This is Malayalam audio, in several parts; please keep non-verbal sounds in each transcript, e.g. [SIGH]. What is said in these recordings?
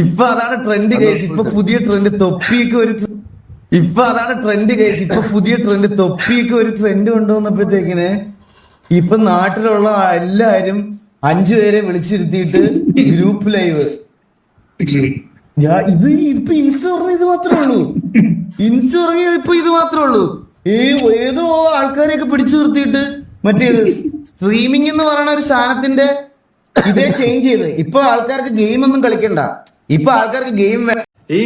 ഇപ്പൊ അതാണ് ട്രെൻഡ് കേസ് ഇപ്പൊ പുതിയ ട്രെൻഡ് തൊപ്പിക്ക് ഒരു ഇപ്പൊ അതാണ് ട്രെൻഡ് കേസ് ഇപ്പൊ പുതിയ ട്രെൻഡ് തൊപ്പിക്ക് ഒരു ട്രെൻഡ് കൊണ്ടുവന്നപ്പോഴത്തേക്കിന് ഇപ്പൊ നാട്ടിലുള്ള എല്ലാരും അഞ്ചു പേരെ വിളിച്ചിരുത്തിയിട്ട് ഗ്രൂപ്പ് ലൈവ് ഇത് ഇപ്പൊ ഇൻസ്റ്റ ഇത് മാത്രമേ ഉള്ളൂ. ഇൻസ്റ്റ പറഞ്ഞ ഇപ്പൊ ഇത് മാത്രമേ ഉള്ളൂ. ഈ ഏതോ ആൾക്കാരെയൊക്കെ പിടിച്ചു നിർത്തിയിട്ട് മറ്റേത് സ്ട്രീമിംഗ് എന്ന് പറയുന്ന ഒരു സാധനത്തിന്റെ ഇതേ ചേഞ്ച് ചെയ്ത്. ഇപ്പൊ ആൾക്കാർക്ക് ഗെയിം ഒന്നും കളിക്കണ്ട. ഇപ്പൊ ആൾക്കാർക്ക് ഗെയിം ഈ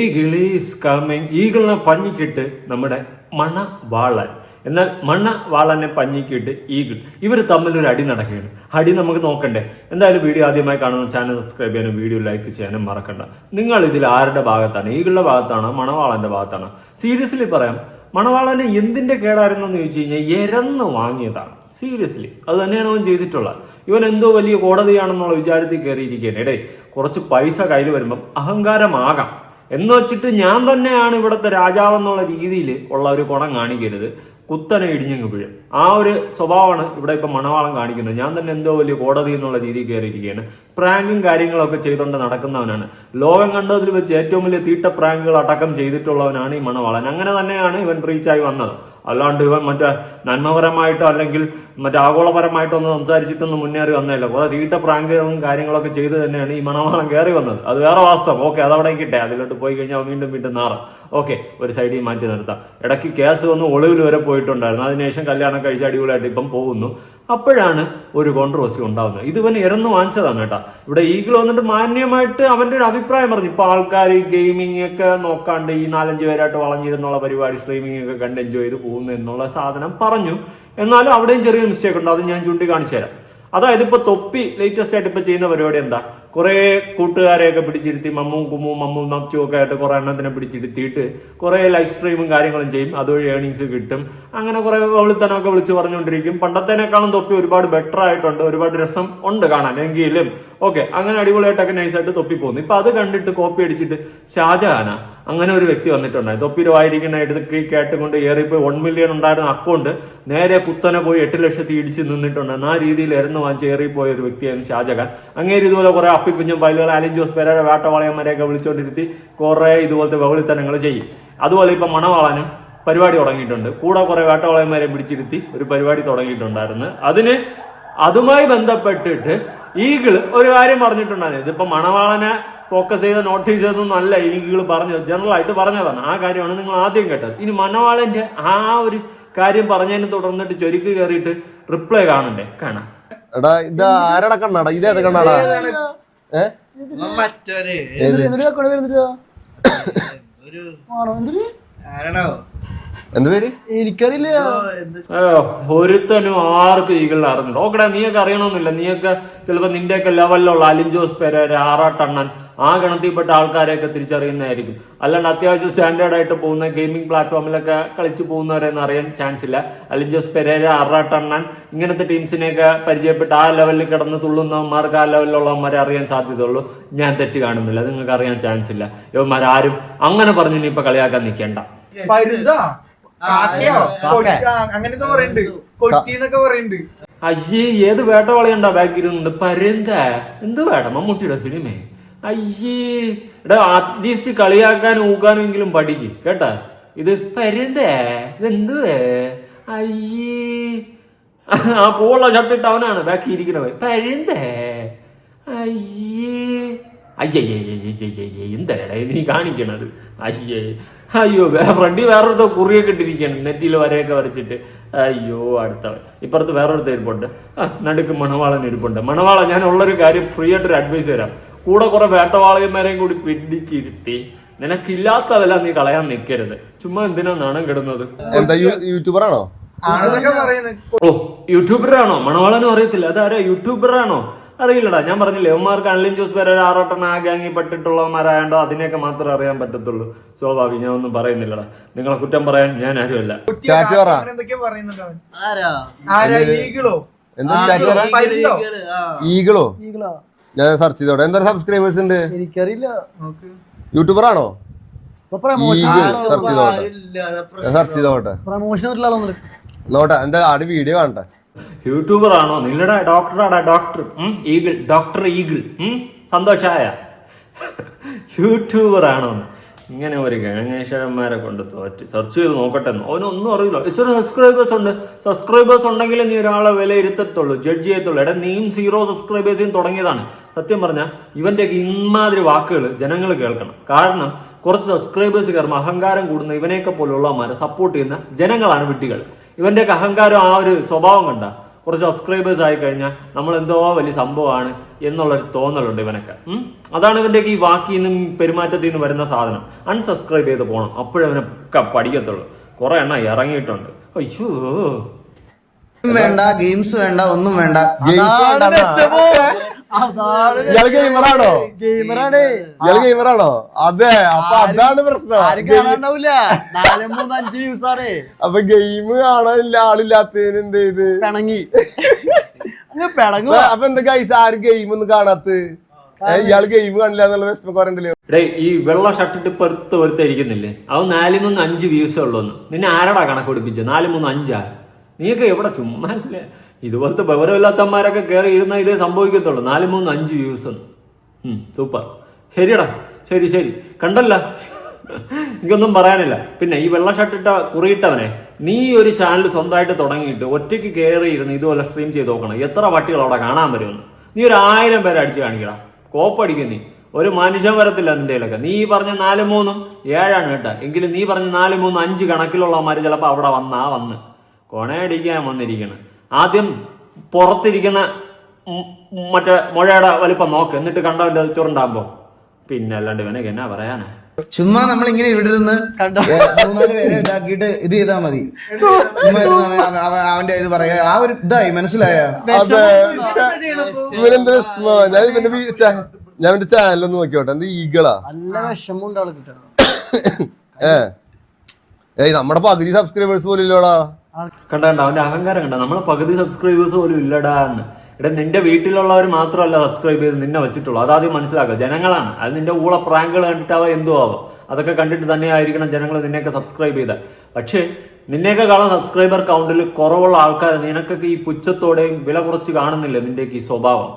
ഈസ് കമ്മിങ് ഈഗിളിനെ പഞ്ഞിക്കിട്ട് നമ്മുടെ മണ വാളൻ. എന്നാൽ മണ്ണ വാളനെ പഞ്ഞിക്കിട്ട് ഈഗിൾ. ഇവർ തമ്മിൽ ഒരു അടി നടക്കുകയാണ്. അടി നമുക്ക് നോക്കണ്ടേ. എന്തായാലും വീഡിയോ ആദ്യമായി കാണുന്ന ചാനൽ സബ്സ്ക്രൈബ് ചെയ്യാനും വീഡിയോ ലൈക്ക് ചെയ്യാനും മറക്കണ്ട. നിങ്ങൾ ഇതിൽ ആരുടെ ഭാഗത്താണ്? ഈഗിളിന്റെ ഭാഗത്താണോ? മണവാളന്റെ ഭാഗത്താണോ? സീരിയസ്ലി പറയാം. മണവാളനെ എന്തിന്റെ കേടായിരുന്നു എന്ന് ചോദിച്ചു കഴിഞ്ഞാൽ എരന്ന് വാങ്ങിയതാണ്. സീരിയസ്ലി. അത് തന്നെയാണ് അവൻ ചെയ്തിട്ടുള്ളത്. ഇവൻ എന്തോ വലിയ കോടതിയാണെന്നുള്ള വിചാരത്തിൽ കയറിയിരിക്കുകയാണ്. എടേ കുറച്ച് പൈസ കയ്യിൽ വരുമ്പം അഹങ്കാരമാകാം. എന്ന് വെച്ചിട്ട് ഞാൻ തന്നെയാണ് ഇവിടുത്തെ രാജാവെന്നുള്ള രീതിയിൽ ഉള്ള ഒരു കുണം കാണിക്കരുത് കുത്തനെ ഇടിഞ്ഞങ്ങ് വീഴും. ആ ഒരു സ്വഭാവമാണ് ഇവിടെ ഇപ്പം മണവാളം കാണിക്കുന്നത്. ഞാൻ തന്നെ എന്തോ വലിയ കോടതി എന്നുള്ള രീതിയിൽ കയറിയിരിക്കുകയാണ്. പ്രാങ്കും കാര്യങ്ങളൊക്കെ ചെയ്തുകൊണ്ട് നടക്കുന്നവനാണ്. ലോകം കണ്ടതിൽ വെച്ച് ഏറ്റവും വലിയ തീട്ട പ്രാങ്കുകൾ അടക്കം ചെയ്തിട്ടുള്ളവനാണ് ഈ മണവാളൻ. അങ്ങനെ തന്നെയാണ് ഇവൻ റീച്ചായി വന്നത്. അല്ലാണ്ട് ഇവൻ മറ്റേ നന്മപരമായിട്ടോ അല്ലെങ്കിൽ മറ്റേ ആഗോളപരമായിട്ടോ ഒന്നും സംസാരിച്ചിട്ടൊന്നും മുന്നേറി വന്നതല്ല. കുറെ തീട്ട പ്രാങ്കുകളും കാര്യങ്ങളൊക്കെ ചെയ്ത് തന്നെയാണ് ഈ മണവാളം കയറി വന്നത്. അത് വേറെ വാസ്തവം. ഓക്കെ അതവിടെ കിട്ടെ അതിലോട്ട് പോയി കഴിഞ്ഞാൽ വീണ്ടും വീണ്ടും നാറ. ഓക്കെ ഒരു സൈഡിൽ മാറ്റി നിർത്താം. ഇടയ്ക്ക് കേസ് വന്ന് ഒളിവിൽ വരെ പോയിട്ടുണ്ടായിരുന്നു. അതിനുശേഷം കല്യാണം കഴിച്ച് അടിപൊളിയായിട്ട് ഇപ്പം പോകുന്നു. അപ്പോഴാണ് ഒരു കോൺട്രവേഴ്സി ഉണ്ടാവുന്നത്. ഇത് ഇവൻ ഇറന്ന് വാങ്ങിച്ചതാണ് കേട്ടാ. ഇവിടെ ഈഗിൾ വന്നിട്ട് മാന്യമായിട്ട് അവന്റെ ഒരു അഭിപ്രായം പറഞ്ഞു. ഇപ്പൊ ആൾക്കാർ ഈ ഗെയിമിംഗ് ഒക്കെ നോക്കാണ്ട് ഈ നാലഞ്ച് പേരായിട്ട് വളഞ്ഞിരുന്നുള്ള പരിപാടി സ്ട്രീമിംഗ് ഒക്കെ കണ്ട് എൻജോയ് ചെയ്ത് പോകുന്നു എന്നുള്ള സാധനം പറഞ്ഞു. എന്നാലും അവിടെയും ചെറിയൊരു മിസ്റ്റേക്ക് ഉണ്ട്. അത് ഞാൻ ചൂണ്ടിക്കാണിച്ചു തരാം. അതായത് ഇപ്പൊ തൊപ്പി ലേറ്റസ്റ്റ് ആയിട്ട് ഇപ്പൊ ചെയ്യുന്ന പരിപാടി എന്താ? കുറെ കൂട്ടുകാരെയൊക്കെ പിടിച്ചിരുത്തി മമ്മും കുമ്മും മമ്മും നച്ചും ഒക്കെ ആയിട്ട് കുറെ എണ്ണത്തിനെ പിടിച്ചിരുത്തിയിട്ട് കുറേ ലൈവ് സ്ട്രീമും കാര്യങ്ങളും ചെയ്യും. അതുവഴി ഏണിങ്സ് കിട്ടും. അങ്ങനെ കുറെ വെളുത്തനൊക്കെ വിളിച്ച് പറഞ്ഞുകൊണ്ടിരിക്കും. പണ്ടത്തേനേക്കാളും തൊപ്പി ഒരുപാട് ബെറ്റർ ആയിട്ടുണ്ട്. ഒരുപാട് രസം ഉണ്ട് കാണാൻ എങ്കിലും ഓക്കെ അങ്ങനെ അടിപൊളിയായിട്ടൊക്കെ നൈസായിട്ട് തൊപ്പി പോകുന്നു ഇപ്പൊ അത് കണ്ടിട്ട് കോപ്പി അടിച്ചിട്ട് ഷാജഹാന അങ്ങനെ ഒരു വ്യക്തി വന്നിട്ടുണ്ടായി. തൊപ്പിയിൽ വായിരിക്കുന്ന എടുത്ത് കേട്ടുകൊണ്ട് ഏറിപ്പോയി. വൺ മില്യൺ ഉണ്ടായിരുന്ന അക്കൗണ്ട് നേരെ കുത്തനെ പോയി എട്ട് ലക്ഷത്തി ഇടിച്ച് നിന്നിട്ടുണ്ട് ആ രീതിയിൽ എരന്ന് വാങ്ങിച്ച് ഏറിപ്പോയ ഒരു വ്യക്തിയായിരുന്നു ഷാജഹാൻ. അങ്ങേര് ഇതുപോലെ കുറെ അപ്പിക്കുഞ്ഞും പൈലുകൾ അലിൻ ജോസ് പേരെ വേട്ടവാളയന്മാരെയൊക്കെ വിളിച്ചുകൊണ്ടിരുത്തി കുറെ ഇതുപോലത്തെ ബഹുളിത്തനങ്ങൾ ചെയ്യും. അതുപോലെ ഇപ്പൊ മണവാളനും പരിപാടി തുടങ്ങിയിട്ടുണ്ട്. കൂടെ കുറെ വേട്ടവാളയന്മാരെ പിടിച്ചിരുത്തി ഒരു പരിപാടി തുടങ്ങിയിട്ടുണ്ടായിരുന്നു. അതിന് അതുമായി ബന്ധപ്പെട്ടിട്ട് ഈഗിൾ ഒരു കാര്യം പറഞ്ഞിട്ടുണ്ടായിരുന്നു. ഇതിപ്പോ മണവാളനെ ഫോക്കസ് ചെയ്ത നോട്ടീസ് ചെയ്തൊന്നും അല്ല ഈഗിൾ പറഞ്ഞത്. ജനറൽ ആയിട്ട് പറഞ്ഞതാണ്. ആ കാര്യമാണ് നിങ്ങൾ ആദ്യം കേട്ടത്. ഇനി മണവാളന്റെ ആ ഒരു കാര്യം പറഞ്ഞതിനെ തുടർന്നിട്ട് ചൊരുക്ക് കയറിയിട്ട് റിപ്ലൈ കാണണ്ടേ? കാണാം. എടാ ഇത് ആരടാ കണ്ണാടാ? ഇത് ഏത് കണ്ണാടാ? ഏ? മറ്റോന് ഒരു ആരണോ എന്ത് പേര്? എനിക്കറിയില്ല. ഒരുത്തനും ആർക്കും ഈഗിളിനെ അറിഞ്ഞില്ല ഓക്കടാ നീയൊക്കെ അറിയണമെന്നില്ല നീയൊക്കെ ചിലപ്പോ നിന്റെയൊക്കെ ലെവലിലുള്ള അലിഞ്ചോസ് ജോസ് പെരേര ആറാട്ടണ്ണൻ ആ ഗണത്തിൽപ്പെട്ട ആൾക്കാരെയൊക്കെ തിരിച്ചറിയുന്നതായിരിക്കും. അല്ലാണ്ട് അത്യാവശ്യം സ്റ്റാൻഡേർഡ് ആയിട്ട് പോകുന്ന ഗെയിമിംഗ് പ്ലാറ്റ്ഫോമിലൊക്കെ കളിച്ച് പോകുന്നവരെന്ന് അറിയാൻ ചാൻസ് ഇല്ല. അലിഞ്ചോസ് പെരേര ആറാട്ടണ്ണൻ ഇങ്ങനത്തെ ടീംസിനെയൊക്കെ പരിചയപ്പെട്ട് ആ ലെവലിൽ കിടന്ന് തുള്ളുന്നവന്മാർക്ക് ആ ലെവലിലുള്ളവന്മാരെ അറിയാൻ സാധ്യതയുള്ളൂ. ഞാൻ തെറ്റ് കാണുന്നില്ല. നിങ്ങൾക്ക് അറിയാൻ ചാൻസ് ഇല്ല. ഇവന്മാരാരും അങ്ങനെ പറഞ്ഞു ഇനി ഇപ്പൊ കളിയാക്കാൻ നിൽക്കേണ്ട. കാക്കയോ? അങ്ങനെയൊക്കെ പറയുന്നുണ്ട് കൊട്ടിന്നൊക്കെ പറയുന്നുണ്ട് അയ്യേ ഏത് വേട്ടവളയുണ്ടാ ബാക്കി ഇരുന്നുണ്ട് പരന്ത? എന്ത് വേട്ട? മമ്മൂട്ടിയുടെ സിനിമ. അയ്യേ. എടാ അറ്റ്ലീസ്റ്റ് കളിയാക്കാനും ഊക്കാനെങ്കിലും പഠിക്ക് കേട്ടാ? ഇത് പരന്ത? ഇതെന്ത്? അയ്യേ. ആ പൂവുള്ള ഷർട്ടിട്ട് അവനാണ് ബാക്കി ഇരിക്കണത്. പരന്ത? അയ്യേ. അയ്യയ്യേ എന്തരടാ നീ കാണിക്കണത് അയ്യേ അയ്യോ ഫ്രണ്ടി വേറൊരുത്തോ കുറിയൊക്കെ ഇട്ടിരിക്കുകയാണ് നെറ്റിയിൽ വരയൊക്കെ വരച്ചിട്ട് അയ്യോ അടുത്തവൻ ഇപ്പുറത്ത് വേറൊരുത്ത ഇരിപ്പുണ്ട് നടുക്ക് മണവാളൻ ഇരിപ്പുണ്ട് മണവാള ഞാൻ ഉള്ളൊരു കാര്യം ഫ്രീ ആയിട്ടൊരു അഡ്വൈസ് തരാം കൂടെ കുറെ വേട്ടവാളകന്മാരെയും കൂടി പിടിച്ചിരുത്തി നിനക്കില്ലാത്തതല്ല നീ കളയാൻ നിൽക്കരുത് ചുമ്മാ എന്തിനാ നാണം കിടുന്നത് എന്താ യൂട്യൂബറാണോ ഓ യൂട്യൂബറാണോ മണവാളനും അറിയത്തില്ല അതാരാ യൂട്യൂബറാണോ അറിയില്ലടാ ഞാൻ പറഞ്ഞില്ലേ അവന്മാർക്ക് അൺലിൻ ജോസ് വരെ ഒരു ആ ആഗാങ്ങി പെട്ടിട്ടുള്ളവന്മാരായോണ്ടോ അതിനെയൊക്കെ മാത്രമേ അറിയാൻ പറ്റത്തുള്ളൂ. സ്വാഭാവിക ഞാൻ ഒന്നും പറയുന്നില്ലടാ. നിങ്ങളെ കുറ്റം പറയാൻ ഞാൻ ആരുമല്ല. ചാറ്റ് പറ. എന്താ ചാറ്റ് പറ? ആ. ഈഗിളോ? ഞാൻ സെർച്ച് ചെയ്തോടെ എന്താ സബ്സ്ക്രൈബേഴ്സ് ഉണ്ട്? എനിക്കറിയില്ല. നോക്ക്. യൂട്യൂബർ ആണോ? സെർച്ച് ചെയ്തോട്ടെ. ഞാൻ സെർച്ച് ചെയ്തോട്ടെ. നോട്ടെ എന്താ ആട് വീഡിയോ കാണട്ടെ. യൂട്യൂബർ ആണോ നിങ്ങളുടെ ഡോക്ടറാടാ doctor. Eagle doctor eagle? സന്തോഷായ. YouTuber ആണോ ഇങ്ങനെ ഒരു ഗണേശന്മാരെ കൊണ്ട് തോറ്റ്. സെർച്ച് ചെയ്ത് നോക്കട്ടെ അവനൊന്നും അറിയില്ല. ഇച്ചിരി സബ്സ്ക്രൈബേഴ്സ് ഉണ്ട്. സബ്സ്ക്രൈബേഴ്സ് ഉണ്ടെങ്കിൽ നീ ഒരാളെ വിലയിരുത്തത്തുള്ളൂ ജഡ്ജ് ചെയ്യത്തുള്ളൂ. എടാ നീയും സീറോ സബ്സ്ക്രൈബേഴ്സും തുടങ്ങിയതാണ്. സത്യം പറഞ്ഞാൽ ഇവന്റെയൊക്കെ ഇമാതിരി വാക്കുകൾ ജനങ്ങൾ കേൾക്കണം. കാരണം കുറച്ച് സബ്സ്ക്രൈബേഴ്സ് കയറുമ്പോൾ അഹങ്കാരം കൂടുന്ന ഇവനെയൊക്കെ പോലുള്ളവന്മാരെ സപ്പോർട്ട് ചെയ്യുന്ന ജനങ്ങളാണ് വിട്ടികൾ ഇവന്റെയൊക്കെ അഹങ്കാരം ആ ഒരു സ്വഭാവം കണ്ട കുറച്ച് സബ്സ്ക്രൈബേഴ്സ് ആയി കഴിഞ്ഞാൽ നമ്മൾ എന്തോ വലിയ സംഭവമാണ് എന്നുള്ളൊരു തോന്നലുണ്ട് ഇവനൊക്കെ. അതാണ് ഇവന്റെ ഈ വാക്കിൽ നിന്നും പെരുമാറ്റത്തിൽ നിന്ന് വരുന്ന സാധനം. അൺസബ്സ്ക്രൈബ് ചെയ്ത് പോകണം അപ്പോഴേ അവനെ ഒക്കെ പഠിക്കത്തുള്ളൂ. കുറെ എണ്ണം ഇറങ്ങിയിട്ടുണ്ട്. അയ്യോ. വേണ്ട ഗെയിംസ് വേണ്ട ഒന്നും വേണ്ട. ഇയാൾ ഗെയിമറാണോ. ഗെയിമറാണ്. ഇയാൾ ഗെയിമറാണോ? അതെ അപ്പൊ അതാണ് പ്രശ്നം. അപ്പൊ ഗെയിം കാണാനില്ല ആളില്ലാത്തതിന് എന്ത് ചെയ്ത്? പിണങ്ങി. [LAUGHS] അപ്പൊ- എന്താ ഗൈസ് ആരും ഗെയിം ഒന്നും കാണാത്ത ഇയാൾ ഗെയിം കാണില്ല എന്നുള്ള വിഷമം പറയണ്ടല്ലോ ഡേ ഈ വെള്ള ഷർട്ട് ഇട്ട് പെർത്ത് ഇരിക്കുന്നില്ലേ അത് നാലിൽ നിന്ന് അഞ്ച് വ്യൂസേ ഉള്ളൂ നിന്നെ ആരടാ കണക്ക് പിടിപ്പിച്ചത് നാല് മൂന്ന് അഞ്ചാ? നീയൊക്കെ എവിടെ ചുമ്മാ അല്ലേ? ഇതുപോലത്തെ വിവരമില്ലാത്തമാരൊക്കെ കയറി ഇരുന്ന ഇതേ സംഭവിക്കത്തുള്ളൂ. നാല് മൂന്ന് അഞ്ച് വ്യൂസ് സൂപ്പർ ശരിയടാ. ശരി ശരി. കണ്ടല്ല. എനിക്കൊന്നും പറയാനില്ല. പിന്നെ ഈ വെള്ള ഷർട്ടിട്ട കുറിയിട്ടവനെ നീ ഒരു ചാനൽ സ്വന്തമായിട്ട് തുടങ്ങിയിട്ട് ഒറ്റയ്ക്ക് കയറി ഇരുന്ന് ഇതുപോലെ സ്ട്രീം ചെയ്ത് നോക്കണം. എത്ര പട്ടികൾ അവിടെ കാണാൻ വരുമെന്ന്. നീ ഒരു ആയിരം പേരെ അടിച്ച് കാണിക്കടാ. കോപ്പടിക്കും നീ. ഒരു മനുഷ്യൻ വരത്തില്ല നിന്റെ കയ്യിലൊക്കെ. നീ പറഞ്ഞ നാല് മൂന്നും ഏഴാണ് കേട്ടോ. എങ്കിലും നീ പറഞ്ഞ നാല് മൂന്ന് അഞ്ച് കണക്കിലുള്ളമാര് ചിലപ്പോൾ അവിടെ വന്നാ വന്ന്. കൊണയടിക്കാൻ വന്നിരിക്കണം. ആദ്യം പുറത്തിരിക്കുന്ന മറ്റേ മുഴയുടെ വലിപ്പം നോക്ക്. എന്നിട്ട് കണ്ടവന്റെ ചുരുണ്ടാകുമ്പോ. പിന്നെ അല്ലാണ്ട് വേണമെങ്കിൽ എന്നാ പറയാനാ? ചുമ്മാ നമ്മൾ ഇങ്ങനെ ഇവിടെ ഇരുന്ന് മൂന്നാൽ പേരെ ഇതാക്കിയിട്ട് ഇത് ചെയ്താൽ മതി. അവന്റെ ഇത് പറയാ ആ ഒരു ഇതായി മനസ്സിലായ? ഇവനെന്താ ഞാൻ ഇവന്റെ ഞാൻ എന്റെ ചാനലൊന്ന് നോക്കിയോട്ടെ എന്താ ഈകളാ നല്ല ഏ. ഏയ് നമ്മുടെ പകുതി സബ്സ്ക്രൈബേഴ്സ് പോലും ഇല്ലോടാ. കണ്ട കണ്ട അവന്റെ അഹങ്കാരം കണ്ട. നമ്മളെ പകുതി സബ്സ്ക്രൈബേഴ്സ് പോലും ഇല്ലടാ എന്ന്. എടാ നിന്റെ വീട്ടിലുള്ളവർ മാത്രമല്ല സബ്സ്ക്രൈബ് ചെയ്ത് നിന്നെ വെച്ചിട്ടുള്ളൂ. അതാദ്യം മനസ്സിലാക്കുക ജനങ്ങളാണ്. അത് നിന്റെ ഊള പ്രാങ്കുകൾ കണ്ടിട്ടാവോ എന്തോ ആവോ അതൊക്കെ കണ്ടിട്ട് തന്നെ ആയിരിക്കണം ജനങ്ങൾ നിന്നെയൊക്കെ സബ്സ്ക്രൈബ് ചെയ്ത. പക്ഷേ നിന്നെയൊക്കെ കാണാൻ സബ്സ്ക്രൈബർ കൗണ്ടിൽ കുറവുള്ള ആൾക്കാർ നിനക്കൊക്കെ ഈ പുച്ഛത്തോടെയും വില കുറച്ച് കാണുന്നില്ല നിന്റെയൊക്കെ ഈ സ്വഭാവം?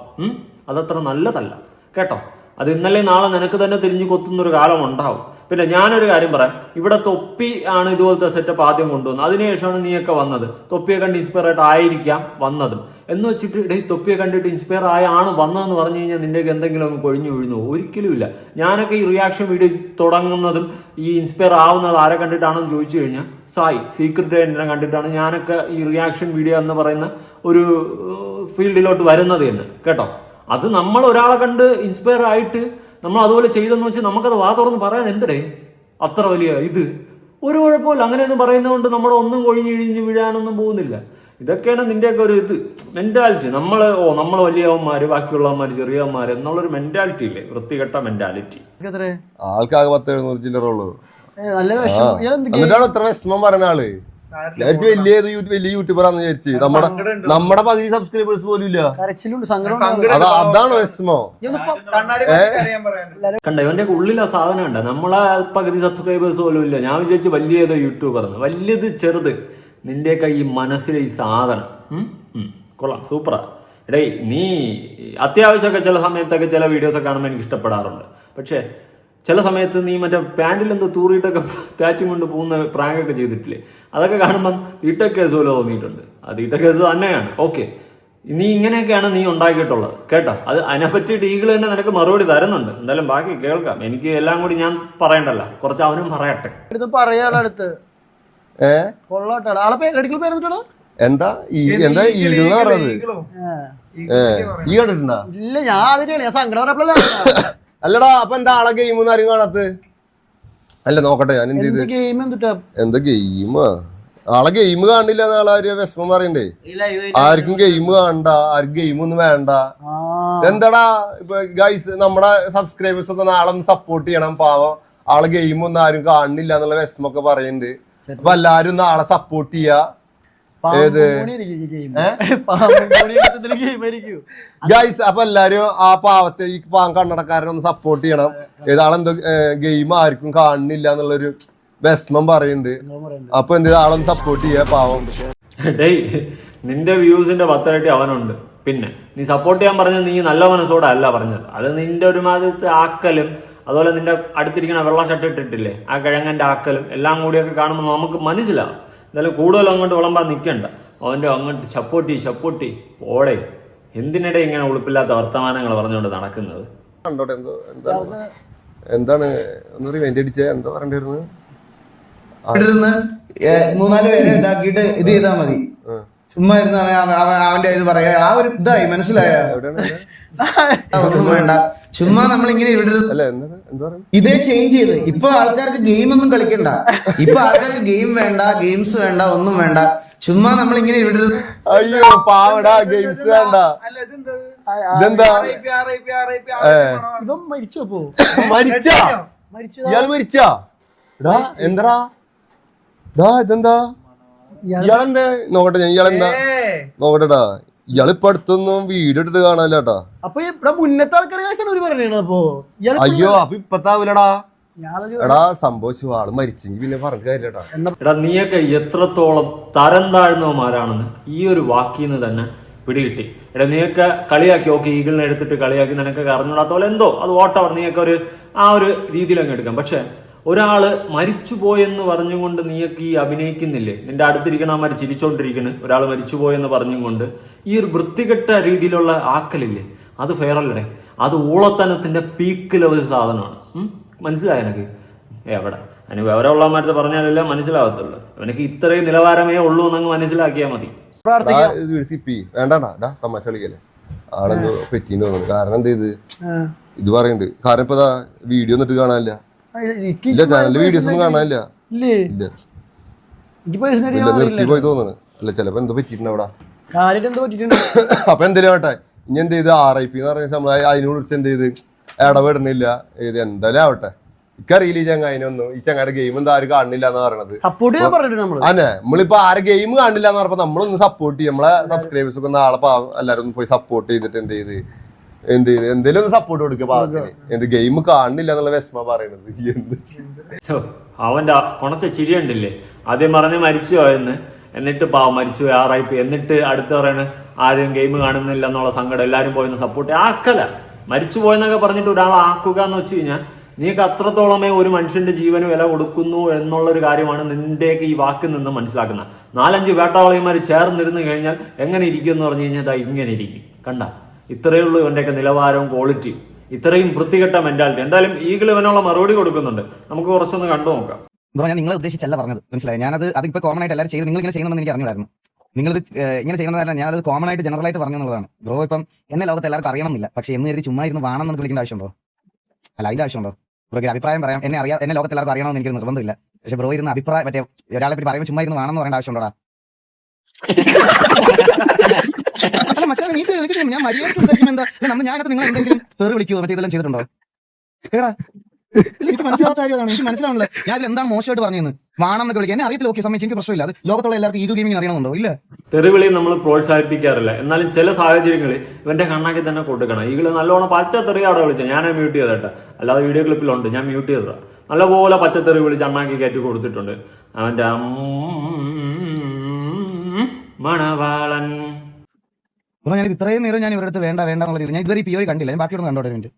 അതത്ര നല്ലതല്ല. കേട്ടോ? അത് ഇന്നലെ നാളെ നിനക്ക് തന്നെ തിരിഞ്ഞു കൊത്തുന്ന ഒരു കാലം ഉണ്ടാവും. പിന്നെ ഞാനൊരു കാര്യം പറയാം. ഇവിടെ തൊപ്പി ആണ് ഇതുപോലത്തെ സെറ്റപ്പ് ആദ്യം കൊണ്ടുവന്നത്. അതിനുശേഷമാണ് നീയൊക്കെ വന്നത്. തൊപ്പിയെ കണ്ട് ഇൻസ്പയർ ആയിട്ട് ആയിരിക്കാം വന്നതും. എന്ന് വെച്ചിട്ട് ഇടയിൽ തൊപ്പിയെ കണ്ടിട്ട് ഇൻസ്പയർ ആയാണ് വന്നതെന്ന് പറഞ്ഞു കഴിഞ്ഞാൽ നിന്റെ എന്തെങ്കിലും അങ്ങ് കൊഴിഞ്ഞു വീഴുന്നു. ഒരിക്കലും ഇല്ല. ഞാനൊക്കെ ഈ റിയാക്ഷൻ വീഡിയോ തുടങ്ങുന്നതും ഈ ഇൻസ്പയർ ആവുന്നത് ആരെ കണ്ടിട്ടാണെന്ന് ചോദിച്ചു കഴിഞ്ഞാൽ സായി സീക്രട്ട് എന്നെ കണ്ടിട്ടാണ് ഞാനൊക്കെ ഈ റിയാക്ഷൻ വീഡിയോ എന്ന് പറയുന്ന ഒരു ഫീൽഡിലോട്ട് വരുന്നത് തന്നെ കേട്ടോ? അത് നമ്മൾ ഒരാളെ കണ്ട് ഇൻസ്പയർ ആയിട്ട് നമ്മൾ അതുപോലെ ചെയ്തെന്ന് വെച്ചാൽ നമുക്കത് വാ തുറന്ന് പറയാൻ എന്തടേ? അത്ര വലിയ ഇത്. ഒരു കുഴപ്പമില്ല അങ്ങനെയൊന്നും പറയുന്നതുകൊണ്ട് നമ്മൾ ഒന്നും കൊഴിഞ്ഞ് ഇഴിഞ്ഞ് വീഴാനൊന്നും പോകുന്നില്ല. ഇതൊക്കെയാണ് നിന്റെയൊക്കെ ഒരു ഇത്. മെന്റാലിറ്റി നമ്മൾ ഓ നമ്മൾ വലിയവന്മാര് ബാക്കിയുള്ളവന്മാര് ചെറിയവന്മാര് എന്നുള്ളൊരു മെന്റാലിറ്റി ഇല്ലേ? വൃത്തികെട്ട മെന്റാലിറ്റി എത്രേ ആൾക്കാകെ പത്ത് എഴുന്നൂറ് ചില്ലറുള്ളൂ എന്നിട്ടാണ് ഇത്ര വിഷമം ആൾ? വിചാരിച്ച് വലിയ വിചാരിച്ച്. നമ്മുടെ നമ്മുടെ പകുതി സബ്സ്ക്രൈബേഴ്സ് പോലും ഇല്ല കരച്ചിലുണ്ട് സങ്കടം സങ്കടം. അത് അതാണ് പറയാനുണ്ട് കണ്ട ഇവന്റെ ഉള്ളിൽ ആ സാധനം ഉണ്ട് നമ്മളെ പകുതി സബ്സ്ക്രൈബേഴ്സ് പോലും ഇല്ല. ഞാൻ വിചാരിച്ചു വലിയ ഏതോ യൂട്യൂബർ വലിയത് ചെറുത്. നിന്റെ ഈ മനസ്സിലെ ഈ സാധനം. കൊള്ളാം. സൂപ്പറാ. എടേ നീ അത്യാവശ്യമൊക്കെ ചില സമയത്തൊക്കെ ചില വീഡിയോസ് ഒക്കെ കാണുമ്പോൾ എനിക്ക് ഇഷ്ടപ്പെടാറുണ്ട്. പക്ഷേ ചില സമയത്ത് നീ മറ്റേ പാന്റിൽ എന്തോ തൂറിയിട്ടൊക്കെ തേച്ചും കൊണ്ട് പോകുന്ന പ്രാങ്കൊക്കെ ചെയ്തിട്ടില്ലേ? അതൊക്കെ കാണുമ്പം തീട്ട കേസ് പോലെ തോന്നിയിട്ടുണ്ട്. ആ തീട്ട കേസ് തന്നെയാണ്. ഓക്കെ നീ ഇങ്ങനെയൊക്കെയാണ് നീ ഉണ്ടാക്കിയിട്ടുള്ളത്. കേട്ടോ? അത് അതിനെ പറ്റിയിട്ട് ഈഗിൾ തന്നെ നിനക്ക് മറുപടി തരുന്നുണ്ട്. എന്തായാലും ബാക്കി കേൾക്കാം. എനിക്ക് എല്ലാം കൂടി ഞാൻ പറയണ്ടല്ല. കുറച്ച് അവനും പറയട്ടെ. ഏ? കൊള്ളാട്ടാ ആളെ പേര് എന്താ? ഈ എന്താ ഈഗിളെന്ന് പറയുന്നത്? ഏ. ഈ കണ്ടിട്ടുണ്ടാ? ഇല്ല ഞാൻ അതിനാണ് ഞാൻ സങ്കടം പറഞ്ഞപ്പോഴല്ലേ [LAUGHS] അല്ലടാ അപ്പൊ എന്താ ആളെ ഗെയിം ഒന്നും ആരും കാണാത്ത അല്ല നോക്കട്ടെ ഞാൻ എന്ത് ചെയ്ത്? എന്താ ഗെയിം എന്തുട്ടാ? എന്താ ഗെയിമ ആളെ ഗെയിം കാണില്ല എന്നാളെ ആര്? വിഷമം പറയണ്ടേ? ആർക്കും ഗെയിം കാണണ്ട ആർക്കും ഗെയിം ഒന്നും വേണ്ട. ആ. എന്താടാ ഇപ്പൊ ഗൈസ് നമ്മുടെ സബ്സ്ക്രൈബേഴ്സ് ഒക്കെ നാളെ ഒന്ന് സപ്പോർട്ട് ചെയ്യണം പാവം. ആളെ ഗെയിം ഒന്നും ആരും കാണുന്നില്ല എന്നുള്ള വിഷമൊക്കെ പറയുന്നുണ്ട് അപ്പൊ എല്ലാരും നാളെ സപ്പോർട്ട് ചെയ്യാ. ഏത്? ഗെയിം ആയിരിക്കും. ഗൈസ് അപ്പൊ എല്ലാരും ആ പാവത്തെ ഈ പാവം കണ്ണടക്കാരനെ ഒന്ന് സപ്പോർട്ട് ചെയ്യണം. ഏതാളെന്തോ ഗെയിം ആർക്കും കാണുന്നില്ല എന്നുള്ളൊരു വിഷമം പറയുന്നുണ്ട്. അപ്പൊ എന്ത് ആളൊന്ന് സപ്പോർട്ട് ചെയ്യാ പാവം. ഡേയ് നിന്റെ വ്യൂസിന്റെ പത്തിരട്ടി അവനുണ്ട്. പിന്നെ നീ സപ്പോർട്ട് ചെയ്യാൻ പറഞ്ഞത് നീ നല്ല മനസ്സോടെ അല്ല പറഞ്ഞത്. അത് നിന്റെ ഒരുമാതിരത്തെ ആക്കലും അതുപോലെ നിന്റെ അടുത്തിരിക്കുന്ന വെള്ള ഷർട്ട് ഇട്ടിട്ടില്ലേ ആ കിഴങ്ങന്റെ ആക്കലും എല്ലാം കൂടിയൊക്കെ കാണുമ്പോൾ നമുക്ക് മനസ്സിലാവും. എന്തായാലും കൂടുതൽ അങ്ങോട്ട് വിളമ്പാൻ നിൽക്കണ്ട അവന്റെ അങ്ങോട്ട് ചപ്പോട്ടി ചപ്പോട്ടി പോടെ. എന്തിനിടെ ഇങ്ങനെ ഉളുപ്പില്ലാത്ത വർത്തമാനങ്ങൾ പറഞ്ഞുകൊണ്ട് നടക്കുന്നത്? എന്താണ്? എന്തോ ഇവിടെ മൂന്നാൽ പേരെ ഇതാക്കിയിട്ട് ഇത് ചെയ്താ മതി. ചുമ്മാ ഇരുന്ന് അവൻ അവന്റെ ഇത് പറയാ. ആ ഒരു ഇതായി മനസ്സിലായ? ഒന്നും വേണ്ട. ചുമ്മാ നമ്മളിങ്ങനെ ഇവിടെ ഇതേ ചേഞ്ച് ചെയ്ത്. ഇപ്പൊ ആൾക്കാർക്ക് ഗെയിം ഒന്നും കളിക്കണ്ട. ഇപ്പൊ ആൾക്കാർക്ക് ഗെയിം വേണ്ട ഗെയിംസ് വേണ്ട ഒന്നും വേണ്ട. ചുമ്മാ നമ്മളിങ്ങനെ ഇവിടെ അയ്യോ പാവടാ ഗെയിംസ് വേണ്ട. ഇതെന്താ. ഇവൻ മരിച്ചു മരിച്ചാ? ഇയാൾ മരിച്ചാ? എടാ ഇതെന്താ? ഇയാളെന്താ? നോക്കട്ടെ ഞാൻ ഇയാളെന്താ? നോക്കട്ടെടാ. ഇയാൾ ഇപ്പൊ അടുത്തൊന്നും വീഡിയോ ഇട്ടിട്ട് കാണാനില്ലാട്ടാ അപ്പൊ ഇവിടെ മുന്നത്തെ ആൾക്കാരെ പറയണത് അപ്പോ? അയ്യോ അപ്പൊ ഇപ്പത്താവൂലടാ എടാ സംഭവിച്ചു ആൾ മരിച്ചെങ്കിൽ പിന്നെ പറഞ്ഞു കാര്യട്ടാ എടാ നീയൊക്കെ എത്രത്തോളം തരം താഴ്ന്നവന്മാരാണെന്ന് ഈ ഒരു വാക്കിന്ന് തന്നെ പിടികിട്ടി. എടാ നീയൊക്കെ കളിയാക്കി ഓക്കെ ഈഗിളിനെ എടുത്തിട്ട് കളിയാക്കി നിനക്കൊക്കെ അറിഞ്ഞൂടാത്ത പോലെ എന്തോ? അത് ഓട്ടവർ നീയൊക്കെ ഒരു ആ ഒരു രീതിയിൽ അങ്ങ് എടുക്കാം. പക്ഷെ ഒരാൾ മരിച്ചുപോയെന്ന് പറഞ്ഞുകൊണ്ട് നീയൊക്കെ ഈ അഭിനയിക്കുന്നില്ലേ? നിന്റെ അടുത്തിരിക്കണ അടുത്തിരിക്കണമാർ ചിരിച്ചോണ്ടിരിക്കണ്. ഒരാൾ മരിച്ചുപോയെന്ന് പറഞ്ഞും കൊണ്ട് ഈ ഒരു വൃത്തികെട്ട രീതിയിലുള്ള ആക്കലില്ലേ? അത് ഫെയറല്ലേ അത് ഊളത്തനത്തിന്റെ പീക്ക് ലെവൽ സാധനമാണ്. മനസ്സിലായ എനക്ക്? എവിടെ? അതിന് വിവരമുള്ളമാരത്ത് പറഞ്ഞാലല്ലേ മനസ്സിലാവത്തുള്ളൂ. അവനക്ക് ഇത്രയും നിലവാരമേ ഉള്ളൂ എന്നങ്ങ് മനസ്സിലാക്കിയാൽ മതി. വേണ്ടാ തമാശ കളിക്കല്ലേ. ആളെന്തോ പറ്റീന്ന് തോന്നുന്നു. കാരണം എന്ത് ചെയ്ത് ഇത് പറയുന്നുണ്ട്. കാരണം ഇപ്പൊ വീഡിയോ ഒന്നിട്ട് കാണാനില്ല. ഇല്ല വീഡിയോസ് ഒന്നും കാണാനില്ല. ഇല്ല? എനിക്ക് പേഴ്സണലി ഇല്ല നിർത്തി പോയി തോന്നുന്നു. അല്ല ചിലപ്പോ എന്തോ പറ്റിയിട്ടുണ്ട് അവിടെ. കാര്യമായിട്ട് എന്തോ പറ്റിയിട്ടുണ്ട്. [LAUGHS] അപ്പൊ എന്തിനാ വേട്ടെ ഇനി എന്ത് ചെയ്ത്? ആർ ഐ പി എന്ന് പറഞ്ഞ സംഭവം. അതിനെ കുറിച്ച് എന്ത് ചെയ്ത്? ഇടപെടുന്നില്ല. ഇത് എന്തായാലും ആവട്ടെ. ഇക്കറിയില്ല ഈ ചങ്ങായിനൊന്നും ഈ ചങ്ങായുടെ ഗെയിം എന്താ ആരും കാണുന്നില്ല എന്ന് പറയണത്. സപ്പോർട്ട് അതെ. നമ്മളിപ്പോ ആരെ ഗെയിം കാണില്ല എന്ന് പറഞ്ഞപ്പോ നമ്മളൊന്ന് സപ്പോർട്ട് ചെയ്യും. നമ്മളെ സബ്സ്ക്രൈബേഴ്സ് ഒക്കെ നാളെ എല്ലാരും പോയി സപ്പോർട്ട് ചെയ്തിട്ട് എന്ത് ചെയ്ത്? എന്ത് എന്തേലും ഒന്ന് സപ്പോർട്ട് കൊടുക്കുക പാവത്തിന്. എന്ത് ഗെയിം കാണുന്നില്ല എന്നുള്ള വിഷമ പറയണത്. എന്ത് അവന്റെ കൊണത്തെ കൊണച്ച ചിരി ഉണ്ടില്ലേ ആദ്യം പറഞ്ഞ് മരിച്ചു പോയെന്ന് എന്നിട്ട് പാവം മരിച്ചു പോയി ആറായിപ്പോ എന്നിട്ട് അടുത്ത് പറയണ് ആരും ഗെയിം കാണുന്നില്ല എന്നുള്ള സങ്കടം എല്ലാരും പോയെന്ന് സപ്പോർട്ട് ആക്കല. മരിച്ചു പോയെന്നൊക്കെ പറഞ്ഞിട്ട് ഒരാളെ ആക്കുക എന്ന് വെച്ച് കഴിഞ്ഞാൽ നീക്ക് അത്രത്തോളമേ ഒരു മനുഷ്യന്റെ ജീവന് വില കൊടുക്കുന്നു എന്നുള്ളൊരു കാര്യമാണ് നിന്റെയൊക്കെ ഈ വാക്കിൽ നിന്ന് മനസ്സിലാക്കുന്നത്. നാലഞ്ച് വേട്ടാവളിയന്മാർ ചേർന്നിരുന്നു കഴിഞ്ഞാൽ എങ്ങനെ ഇരിക്കും എന്ന് പറഞ്ഞു കഴിഞ്ഞാൽ ഇങ്ങനെ ഇരിക്കും. കണ്ട? ഇത്രയേ ഉള്ളൂ ഇവന്റെയൊക്കെ നിലവാരവും ക്വാളിറ്റി ഇത്രയും വൃത്തികെട്ട മെന്റാലിറ്റി എന്തായാലും ഈഗിൾ ഇവനുള്ള മറുപടി കൊടുക്കുന്നുണ്ട്. നമുക്ക് കുറച്ചൊന്ന് കണ്ടു നോക്കാം. ബ്രോ ഞാൻ നിങ്ങളെ ഉദ്ദേശിച്ചല്ല പറഞ്ഞത്. മനസ്സിലായി? ഞാനത് അത് ഇപ്പോൾ കോമൺ ആയിട്ട് എല്ലാവരും ചെയ്ത് നിങ്ങൾ ഇങ്ങനെ ചെയ്യുന്നതെന്ന് എനിക്ക് അറിഞ്ഞില്ലായിരുന്നു നിങ്ങൾ ഇങ്ങനെ ചെയ്യുന്നതല്ല ഞാനത് കോമൺ ആയിട്ട് ജനറൽ ആയിട്ട് പറഞ്ഞു എന്നുള്ളതാണ് ബ്രോ ഇപ്പം എന്നെ ലോകത്ത് എല്ലാവർക്കും അറിയണമെന്നില്ല. പക്ഷെ എന്ന് കരുതി ചുമ്മാ ഇരുന്ന് വേണം എന്ന് വിളിക്കേണ്ട ആവശ്യമുണ്ടോ? അല്ല അതിന്റെ ആവശ്യമുണ്ടോ? ബ്രോയ്ക്ക് അഭിപ്രായം പറയാം. എന്നെ അറിയാം എന്നെ ലോകത്ത് എല്ലാവർക്കും അറിയണമെന്ന് എനിക്ക് നിർബന്ധമില്ല. പക്ഷെ ബ്രോ ഇരുന്ന് അഭിപ്രായം മറ്റേ ഒരാളെ പറ്റി പറയുമ്പോൾ ചുമ്മാ ഇരുന്ന് വേണമെന്ന് പറയേണ്ട ആവശ്യമുണ്ടോടാ? അല്ല മച്ചാ നീ എനിക്ക് ഞാൻ മര്യാദയ്ക്ക് എന്താ? നമ്മൾ നമ്മ ഞാനത് നിങ്ങൾ എന്തെങ്കിലും പേര് വിളിക്കുവോ? മറ്റേ ഇതെല്ലാം ചെയ്തിട്ടുണ്ടോ? എടാ എനിക്ക് മനസ്സിലാവാത്ത കാര്യമാണ് എനിക്ക് മനസ്സിലാവണില്ല. ഞാൻ എന്താ മോശമായിട്ട് പറഞ്ഞതെന്ന്? വാണമെന്നൊക്കെ വിളിക്കുക എന്നെ അറിയത്തില്ല ഓക്കെ സമയം എനിക്ക് പ്രശ്നമില്ല. അത് ലോകത്തുള്ള എല്ലാവർക്കും ഈഗോ ഗെയിമിംഗ് അറിയണമെന്നുണ്ടോ? ഇല്ല. തെറിവിളി നമ്മൾ പ്രോത്സാഹിപ്പിക്കാറില്ല. എന്നാലും ചില സാഹചര്യങ്ങളിൽ ഇവന്റെ കണ്ണാക്കി തന്നെ കൊടുക്കണം. ഈകൾ നല്ലോണം പച്ചത്തെറി അവിടെ വിളിച്ചത്. ഞാൻ മ്യൂട്ട് ചെയ്തിട്ട് അല്ലാതെ വീഡിയോ ക്ലിപ്പിലുണ്ട് ഞാൻ മ്യൂട്ട് ചെയ്തതാ. നല്ലപോലെ പച്ചത്തെറി വിളിച്ച് അണ്ണാക്കി കയറ്റി കൊടുത്തിട്ടുണ്ട്. അവന്റെ മണവാളൻ. ഞാൻ ഇത്രയും നേരം ഞാൻ ഇവരുടെ അടുത്ത് വേണ്ട വേണ്ട എന്നുള്ള ഞാൻ ഇതുവരെ പിഒ കണ്ടില്ല ഞാൻ ബാക്കിയൊന്നും കണ്ടോടെ വേണ്ടി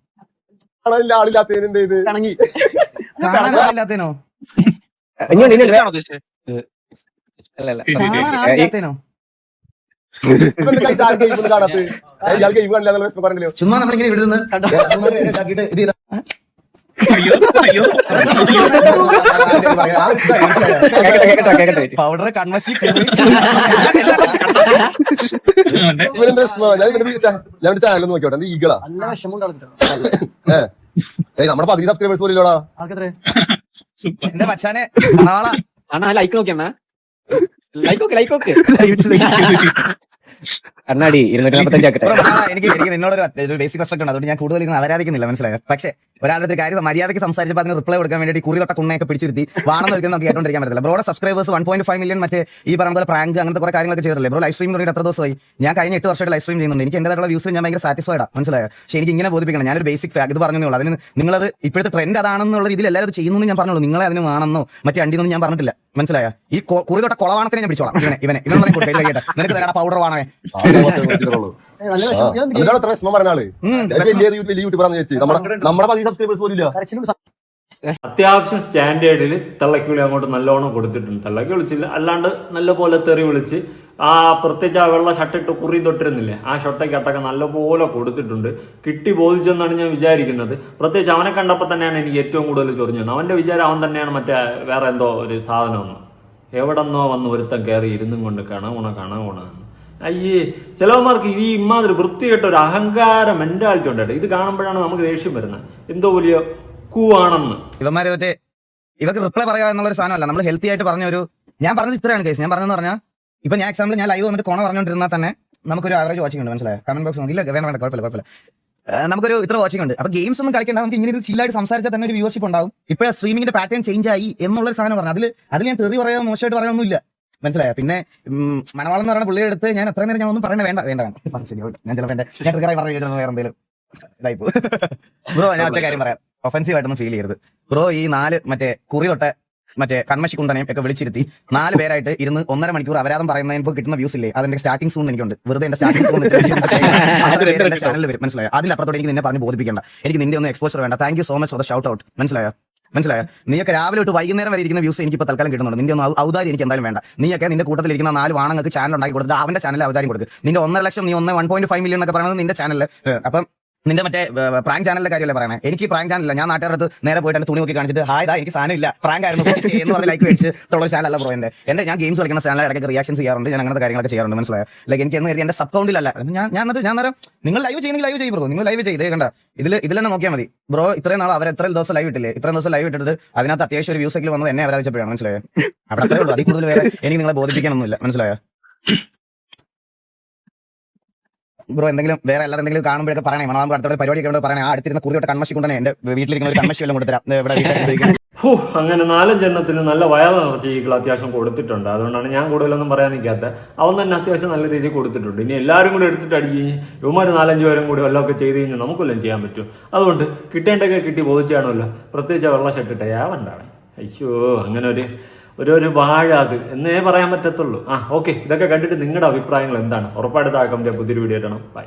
വിഷമം പറഞ്ഞില്ലയോ? ചുമ്മാ നമ്മളിങ്ങനെ ഇവിടെ നിന്ന് ഏ, മൂന്നാൽ ഇത് ചെയ്താ പൗഡർ കൺവശി [LAUGHS] ഞാൻ ചാനൽ നോക്കിയോട്ടെ കളിച്ചിട്ടോ ഏയ് നമ്മുടെ പകുതി സബ്സ്ക്രൈബേഴ്സ് പോലില്ലോടാ എന്റെ മച്ചാനെ നാളെ അണ്ണാ ലൈക്ക് നോക്കിയണ്ണാ. ലൈക്ക് ഓക്കെ ലൈക്ക് ഓക്കെ അണ്ണാടി ഇരുന്നൂറ്റി നാപ്പത്തഞ്ച് ആക്കട്ടെ. എനിക്ക് എനിക്ക് നിന്നോടൊരു ഒരു ബേസിക് റെസ്പെക്ട് ഉണ്ട് അതുകൊണ്ട് ഞാൻ കൂടുതൽ ഇന്ന് അവരാധിക്കുന്നില്ല മനസ്സിലായോ? പക്ഷേ ഒരാളുടെ ഒരു കാര്യം മര്യാദയ്ക്ക് സംസാരിച്ചപ്പോൾ അതിന് റിപ്ലൈ കൊടുക്കാൻ വേണ്ടി കുറി തൊട്ട കുണ്ണയൊക്കെ പിടിച്ചിരുത്തി വാണം നിൽക്കുന്ന നമുക്ക് കേട്ടോണ്ടിരിക്കാൻ പറ്റില്ല ബ്രോയുടെ subscribers one point five million മറ്റേ ഈ പറഞ്ഞ പ്രാങ്ക് അങ്ങനത്തെ കുറെ കാര്യങ്ങളൊക്കെ ചെയ്തില്ലേ ബ്രോ ലൈവ് സ്ട്രീം തുടങ്ങിയിട്ട് എത്ര ദിവസമായി? ഞാൻ കഴിഞ്ഞ എട്ട് വർഷമായിട്ട് ലൈവ് സ്ട്രീം ചെയ്യുന്നുണ്ട്. എനിക്ക് എന്റേതായിട്ടുള്ള വ്യൂസ് ഞാൻ ഭയങ്കര സാറ്റിസ്ഫൈഡ് ആണ് മനസ്സിലായോ? പക്ഷേ എനിക്ക് ഇങ്ങനെ ബോധിപ്പിക്കണം. ഞാനൊരു ബേസിക് ഫാക്ട് ഇത് പറഞ്ഞു അതിന് നിങ്ങളത് ഇപ്പോഴത്തെ ട്രെൻഡ് അതാണെന്നുള്ള രീതിയിൽ എല്ലാവരും ചെയ്യുന്നു ഞാൻ പറഞ്ഞുള്ളൂ. നിങ്ങളെ അതിന് വേണമെന്നോ മറ്റേ അണ്ടിന്നൊന്നും ഞാൻ പറഞ്ഞിട്ടില്ല. മനസ്സിലായ ഈ കുറി തൊട്ട കൊളവാണത്തിനെ ഞാൻ പിടിച്ചോളാം ഇവനെ ഇവനെ ഇവനെ കൊടുത്തു കഴിയട്ടെ നിനക്ക് തരാടാ പൗഡർ വേണേ അത്യാവശ്യം സ്റ്റാൻഡേർഡിൽ തള്ളക്കി വിളി അങ്ങോട്ട് നല്ലോണം കൊടുത്തിട്ടുണ്ട് തള്ളക്കി വിളിച്ചില്ല അല്ലാണ്ട് നല്ല പോലെ തെറി വിളിച്ച് ആ പ്രത്യേകിച്ച് ആ വെള്ള ഷർട്ടിട്ട് കുറി തൊട്ടിരുന്നില്ലേ? ആ ഷർട്ടയ്ക്കട്ടൊക്കെ നല്ലപോലെ കൊടുത്തിട്ടുണ്ട്. കിട്ടി ബോധിച്ചെന്നാണ് ഞാൻ വിചാരിക്കുന്നത്. പ്രത്യേകിച്ച് അവനെ കണ്ടപ്പോൾ തന്നെയാണ് എനിക്ക് ഏറ്റവും കൂടുതൽ ചൊറിഞ്ഞത്. അവന്റെ വിചാരം അവൻ തന്നെയാണ് മറ്റേ വേറെ എന്തോ ഒരു സാധനമൊന്നും എവിടെന്നോ വന്ന് ഒരുത്തം കയറി ഇരുന്നും കൊണ്ട് കണകുണ കണകുണ അയ്യേ ചിലവന്മാർക്ക് ഈ ഇമാതിരി വൃത്തികെട്ട ഒരു അഹങ്കാര മെന്റാലിറ്റി ഉണ്ട്. ഇത് കാണുമ്പോഴാണ് നമുക്ക് ദേഷ്യം വരുന്നത്. എന്തോ വലിയ കൂവാണെന്ന് ഇവന്മാരെ ഇവർക്ക് റിപ്ലൈ പറയുക എന്നുള്ള ഒരു സാധനമല്ല. നമ്മൾ ഹെൽത്തി ആയിട്ട് പറഞ്ഞ ഒരു ഞാൻ പറഞ്ഞത് ഇത്രയാണ് കേസ് ഞാൻ പറഞ്ഞതെന്ന് പറഞ്ഞാൽ ഇപ്പൊ ഞാൻ എക്സാമ്പിൾ ഞാൻ ലൈവ് വന്നിട്ട് കോണ പറഞ്ഞുകൊണ്ടിരുന്നാൽ തന്നെ നമുക്കൊരു ആവറേജ് വാച്ചിങ് ഉണ്ട് മനസ്സിലായോ? കമന്റ് ബോക്സ് നോക്കില്ല വേണ്ട വേണ്ട കുഴപ്പമില്ല കുഴപ്പമില്ല. നമുക്കൊരു ഇത്ര വാച്ചിങ് ഉണ്ട്. അപ്പൊ ഗെയിംസ് ഒന്നും കളിക്കേണ്ട. നമുക്ക് ഇങ്ങനെ ചില്ലായിട്ട് സംസാരിച്ചാൽ തന്നെ ഒരു വ്യൂവർഷിപ്പ് ഉണ്ടാവും. ഇപ്പോഴാണ് സ്ട്രീമിംഗിന്റെ പാറ്റേൺ ചേഞ്ച് ആയി എന്നുള്ള സാധനം പറഞ്ഞു അതിൽ അതിൽ ഞാൻ തെറി പറയാൻ മോശമായിട്ട് പറയാനൊന്നുമില്ല മനസ്സിലായോ? പിന്നെ മണവാളം എന്ന് പറയുന്ന പുള്ളിയുടെ അടുത്ത് ഞാൻ എത്ര നേരം ഞാൻ ഒന്നും പറയണ വേണ്ട വേണ്ട വേണ്ട. ഞാൻ ചിലപ്പോൾ എന്തെങ്കിലും ബ്രോ [LAUGHS] ഞാൻ ഒറ്റ കാര്യം പറയാം. ഒഫൻസീവ് ആയിട്ടൊന്നും ഫീൽ ചെയ്യരുത്. ബ്രോ ഈ നാല് മറ്റേ കുറി തൊട്ട് മറ്റേ കൺമശി കുണ്ടനെയും ഒക്കെ വിളിച്ചിരുത്തി നാല് പേരായിട്ട് ഇരുന്ന് ഒന്നര മണിക്കൂർ അപരാധം പറയുന്നതിന് കിട്ടുന്ന വ്യൂസ് ഇല്ലേ? അതിന്റെ സ്റ്റാർട്ടിംഗ് സൂൺ എനിക്കുണ്ട്. വെറുതെ എന്റെ സ്റ്റാർട്ടിംഗ് സൂൺ ചാനലിൽ വരും. മനസ്സിലായോ? അതിലപ്പുറത്തോടെ എനിക്ക് നിന്നെ പറഞ്ഞ് ബോധിപ്പിക്കണ്ട. എനിക്ക് നിന്റെ ഒന്ന് എക്സ്പോസർ വേണ്ട. Thank you so much for the shout out മനസ്സിലായോ? മനസ്സിലായോ? നീയൊക്കെ രാവിലെ തൊട്ട് വൈകുന്നേരം വരെ ഇരിക്കുന്ന വ്യൂസ് എനിക്ക് ഇപ്പോൾ തൽക്കാലം കിട്ടുന്നുണ്ട്. നിന്റെ ഒന്നും ഔദാരി എനിക്ക് എന്തായാലും വേണ്ട. നീയൊക്കെ നിന്റെ കൂട്ടത്തിൽ ഇരിക്കുന്ന നാല് വാണങ്ങൾക്ക് ചാനൽ ഉണ്ടാക്കി കൊടുത്തിട്ട് അവന്റെ ചാനൽ ഔദാരി കൊടുക്കുക നിന്റെ ഒന്നര ലക്ഷം നീ ഒന്ന് വൺ പോയിന്റ് ഫൈവ് മില്യൺ എന്നൊക്കെ പറയുന്നത് നിന്റെ ചാനലിൽ അപ്പം നിന്റെ മറ്റേ പ്രാങ്ക് ചാനലിന്റെ കാര്യമല്ലേ പറയണേ? എനിക്ക് പ്രാങ്ക് ചാനലില്ല ഞാൻ നാട്ടുകാരുടെ അടുത്ത് നേരെ പോയിട്ട് തുണി നോക്കി കാണിച്ചിട്ട് ഹായ് ദാ എനിക്ക് സാധനമില്ല പ്രാങ്ക് ആയിരുന്നു. എന്ന് പറഞ്ഞ ലൈക്ക് മേടിച്ചിട്ടുള്ള ഒരു ചാനലല്ല ബ്രോ എന്റെ എന്റെ ഞാൻ ഗെയിംസ് കളിക്കുന്ന ചാനൽ ഇടയ്ക്ക് റിയാക്ഷൻ ചെയ്യാറുണ്ട്. ഞാൻ അങ്ങനത്തെ കാര്യങ്ങളൊക്കെ ചെയ്യാറുണ്ട്. മനസ്സിലായോ? ലൈക്ക് എനിക്ക് എന്ന് കരുതി എന്റെ സബ് കൗണ്ടിലല്ല ഞാൻ ഞാൻ ഞാൻ നേരം നിങ്ങൾ ലൈവ് ചെയ്യുന്നെങ്കിൽ ലൈവ് ചെയ്യും ബ്രോ നിങ്ങൾ ലൈവ് ചെയ്തേ കണ്ട. ഇതിൽ ഇതിൽ തന്നെ നോക്കിയാൽ മതി. ബ്രോ ഇത്രയും നാൾ അവർ എത്ര ദിവസം ലൈവ് ഇട്ടില്ലേ? ഇത്രയും ദിവസം ലൈവ് ഇട്ടിട്ട് അതിനകത്ത് അത്യാവശ്യം ഒരു വ്യൂസ് എങ്കിലും വന്നത് എന്നെ അവരാധിച്ചപ്പോഴാണ് മനസ്സിലായോ? അവിടെ അത്രേ ഉള്ളൂ. അതിൽ കൂടുതൽ വേറെ എനിക്ക് നിങ്ങളെ ബോധിപ്പിക്കാനൊന്നുമില്ല. മനസ്സിലായോ? ബ്രോ എന്തെങ്കിലും വേറെ അല്ലാതെ എന്തെങ്കിലും കാണുമ്പോഴൊക്കെ പറയണേ. മണവാളം അടുത്ത പരിപാടി ഒക്കെ പറയണേ. ആ അടുത്തിരുന്ന കുറിയോട്ട് കൺമശി കൊണ്ടുതന്നെ എന്റെ വീട്ടിലിരിക്കുന്ന ഒരു കൺമശി എല്ലാം കൊടുത്തരാം ഇവിടെ ഹൂ അങ്ങനെ നാലഞ്ചെണ്ണത്തിന് നല്ല വയറ് നിറച്ച് ഈകൾ അത്യാവശ്യം കൊടുത്തിട്ടുണ്ട്. അതുകൊണ്ടാണ് ഞാൻ കൂടുതലൊന്നും പറയാൻ നിൽക്കാത്ത അവൻ തന്നെ അത്യാവശ്യം നല്ല രീതിയിൽ കൊടുത്തിട്ടുണ്ട്. ഇനി എല്ലാവരും കൂടെ എടുത്തിട്ട് അടിച്ച് കഴിഞ്ഞ് ഇവന്മാർ നാലഞ്ച് പേരും കൂടി വല്ലതൊക്കെ ചെയ്ത് കഴിഞ്ഞാൽ നമുക്കെല്ലാം ചെയ്യാൻ പറ്റും. അതുകൊണ്ട് കിട്ടേണ്ടൊക്കെ കിട്ടി ബോധിച്ചാണല്ലോ. പ്രത്യേകിച്ച് വെള്ളം ഷർട്ടിട്ട യാവണ്ടാണ് അയ്യോ അങ്ങനെ ഒരു ഒരു ഒരു വാഴ അത് എന്നേ പറയാൻ പറ്റത്തുള്ളൂ. ആ ഓക്കെ. ഇതൊക്കെ കണ്ടിട്ട് നിങ്ങളുടെ അഭിപ്രായങ്ങൾ എന്താണ്? ഉറപ്പായിട്ട് താഴെ കമന്റ് പുതിയൊരു വീഡിയോ ഇടണം ബൈ